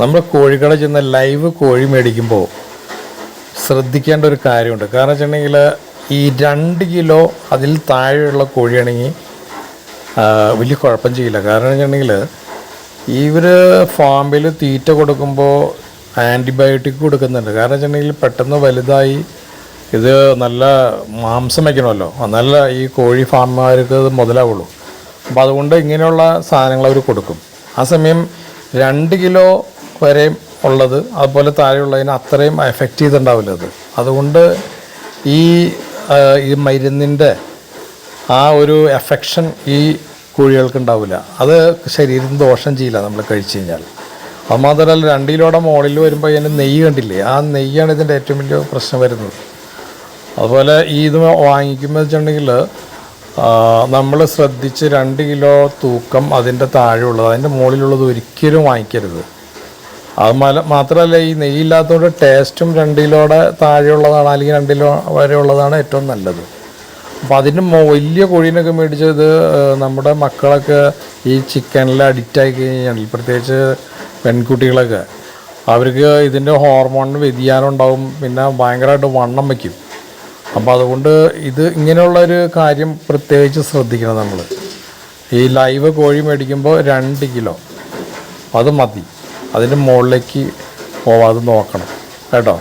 നമ്മൾ കോഴിക്കട ചെന്ന് ലൈവ് കോഴി മേടിക്കുമ്പോൾ ശ്രദ്ധിക്കേണ്ട ഒരു കാര്യമുണ്ട്. കാരണം വെച്ചിട്ടുണ്ടെങ്കിൽ ഈ രണ്ട് കിലോ അതിൽ താഴെയുള്ള കോഴിയാണെങ്കിൽ വലിയ കുഴപ്പം ചെയ്യില്ല. കാരണം വെച്ചിട്ടുണ്ടെങ്കിൽ ഇവർ ഫാമിൽ തീറ്റ കൊടുക്കുമ്പോൾ ആന്റിബയോട്ടിക് കൊടുക്കുന്നുണ്ട്. കാരണം വെച്ചിട്ടുണ്ടെങ്കിൽ പെട്ടെന്ന് വലുതായി ഇത് നല്ല മാംസം വയ്ക്കണമല്ലോ. നല്ല ഈ കോഴി ഫാമുകാർക്ക് ഇത് മുതലാവുള്ളൂ. അപ്പോൾ അതുകൊണ്ട് ഇങ്ങനെയുള്ള സാധനങ്ങൾ അവർ കൊടുക്കും. ആ സമയം രണ്ട് കിലോ വരെ ഉള്ളത്. അതുപോലെ താഴെയുള്ളതിന് അത്രയും എഫക്റ്റ് ചെയ്തിട്ടുണ്ടാവില്ല അത്. അതുകൊണ്ട് ഈ ഈ മരുന്നിന്റെ ആ ഒരു എഫക്ഷൻ ഈ കോഴികൾക്ക് ഉണ്ടാവില്ല. അത് ശരീരത്തിന് ദോഷം ചെയ്യില്ല നമ്മൾ കഴിച്ചു കഴിഞ്ഞാൽ. അത് മാത്രമല്ല രണ്ട് മുകളിൽ വരുമ്പോൾ അതിന് നെയ്യ് കണ്ടില്ലേ? ആ നെയ്യാണ് ഇതിന്റെ ഏറ്റവും വലിയ പ്രശ്നം വരുന്നത്. അതുപോലെ ഈ ഇത് വാങ്ങിക്കുമ്പോൾ വെച്ചിട്ടുണ്ടെങ്കിൽ നമ്മൾ ശ്രദ്ധിച്ച് രണ്ട് കിലോ തൂക്കം അതിന്റെ താഴെയുള്ളത് അതിന്റെ മുകളിലുള്ളത് ഒരിക്കലും വാങ്ങിക്കരുത്. അത് മല മാത്രമല്ല ഈ നെയ്യില്ലാത്തതുകൊണ്ട് ടേസ്റ്റും രണ്ട് കിലോയുടെ താഴെയുള്ളതാണ് അല്ലെങ്കിൽ രണ്ട് വരെ ഉള്ളതാണ് ഏറ്റവും നല്ലത്. അപ്പോൾ അതിന് വലിയ കോഴീനൊക്കെ മേടിച്ചത് നമ്മുടെ മക്കളൊക്കെ ഈ ചിക്കനിൽ അഡിക്റ്റ് ആയി കഴിഞ്ഞാൽ പ്രത്യേകിച്ച് പെൺകുട്ടികളൊക്കെ. അവർക്ക് ഇതിന്റെ ഹോർമോണിന് വ്യതിയാനം ഉണ്ടാവും പിന്നെ ഭയങ്കരമായിട്ട് വണ്ണം വയ്ക്കും. അപ്പോൾ അതുകൊണ്ട് ഇത് ഇങ്ങനെയുള്ളൊരു കാര്യം പ്രത്യേകിച്ച് ശ്രദ്ധിക്കണം നമ്മൾ ഈ ലൈവ് കോഴി മേടിക്കുമ്പോൾ രണ്ട് കിലോ. അത് മതി. അതിന്റെ മുകളിലേക്ക് പോവാതെ നോക്കണം. കേട്ടോ?